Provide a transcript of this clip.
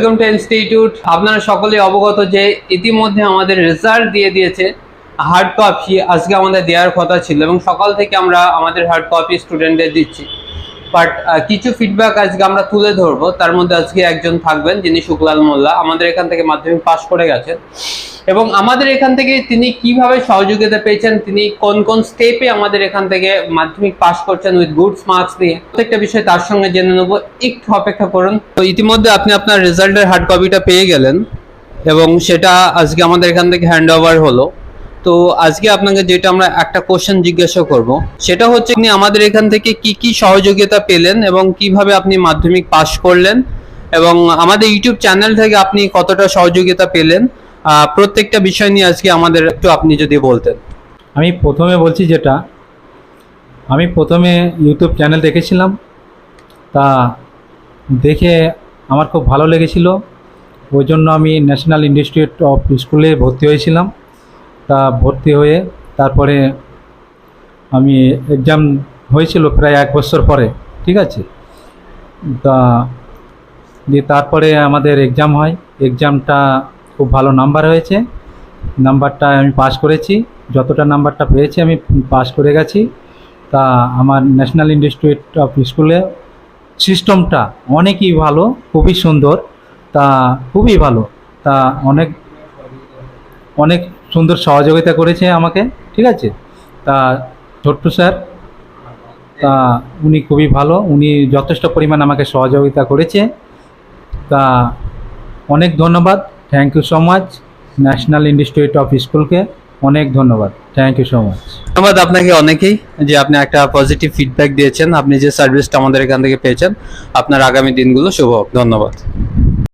Welcome to institute. আপনারা সকলে অবগত যে ইতিমধ্যে আমাদের রেজাল্ট দিয়ে দিয়েছে হার্ড কপি আজকে আমাদের দেওয়ার কথা ছিল এবং সকাল থেকে আমরা আমাদের হার্ড কপি স্টুডেন্টদের দিচ্ছি। বাট কিছু ফিডব্যাক আজকে আমরা তুলে ধরবো। তার মধ্যে আজকে একজন থাকবেন, যিনি শুক্লাল মোল্লা। আমাদের এখান থেকে মাধ্যমিক পাশ করে গেছেন। এবং আমাদের এখান থেকে তিনি কীভাবে সহযোগিতা পেয়েছেন, তিনি কোন কোন স্টেপে আমাদের এখান থেকে মাধ্যমিক পাস করছেন উইথ গুডস মার্কস নিয়ে, প্রত্যেকটা বিষয় তার সঙ্গে জেনে নেব, একটু অপেক্ষা করুন। তো ইতিমধ্যে আপনি আপনার রেজাল্টের হার্ড কপিটা পেয়ে গেলেন এবং সেটা আজকে আমাদের এখান থেকে হ্যান্ড ওভার হলো। তো আজকে আপনাকে যেটা আমরা একটা কোশ্চেন জিজ্ঞাসা করব, সেটা হচ্ছে আপনি আমাদের এখান থেকে কি কি সহযোগিতা পেলেন এবং কীভাবে আপনি মাধ্যমিক পাশ করলেন এবং আমাদের ইউটিউব চ্যানেল থেকে আপনি কতটা সহযোগিতা পেলেন প্রত্যেকটা বিষয় নিয়ে আজকে আমাদের একটু আপনি যদি বলতেন। আমি প্রথমে বলছি যেটা, আমি প্রথমে ইউটিউব চ্যানেল দেখেছিলাম, তা দেখে আমার খুব ভালো লেগেছিল। ওই জন্য আমি ন্যাশনাল ইনস্টিটিউট অফ স্কুলে ভর্তি হয়েছিলাম। তা ভর্তি হয়ে তারপরে আমি এক্সাম হয়েছিল প্রায় এক বছর পরে, ঠিক আছে? তা দিয়ে তারপরে আমাদের এক্সাম হয়। এক্সামটা খুব ভালো নাম্বার হয়েছে। নাম্বারটা আমি পাস করেছি। যতটা নাম্বারটা পেয়েছি আমি পাস করে গেছি। তা আমার ন্যাশনাল ইনস্টিটিউট অফ স্কুলে সিস্টেমটা অনেকই ভালো, খুবই সুন্দর। তা খুবই ভালো। তা অনেক অনেক সুন্দর সহযোগিতা করেছে আমাকে, ঠিক আছে? তা ছোট্ট স্যার, তা উনি খুবই ভালো। উনি যথেষ্ট পরিমাণ আমাকে সহযোগিতা করেছে। তা অনেক ধন্যবাদ। Thank you so much national institute of স্কুলকে অনেক ধন্যবাদ। থ্যাংক ইউ সো মাচ ধন্যবাদ আপনাকে অনেকেই যে আপনি একটা পজিটিভ ফিডব্যাক দিয়েছেন। আপনি যে সার্ভিসটা আমাদের এখান থেকে পেয়েছেন, আপনার আগামী দিনগুলো শুভ হোক। ধন্যবাদ।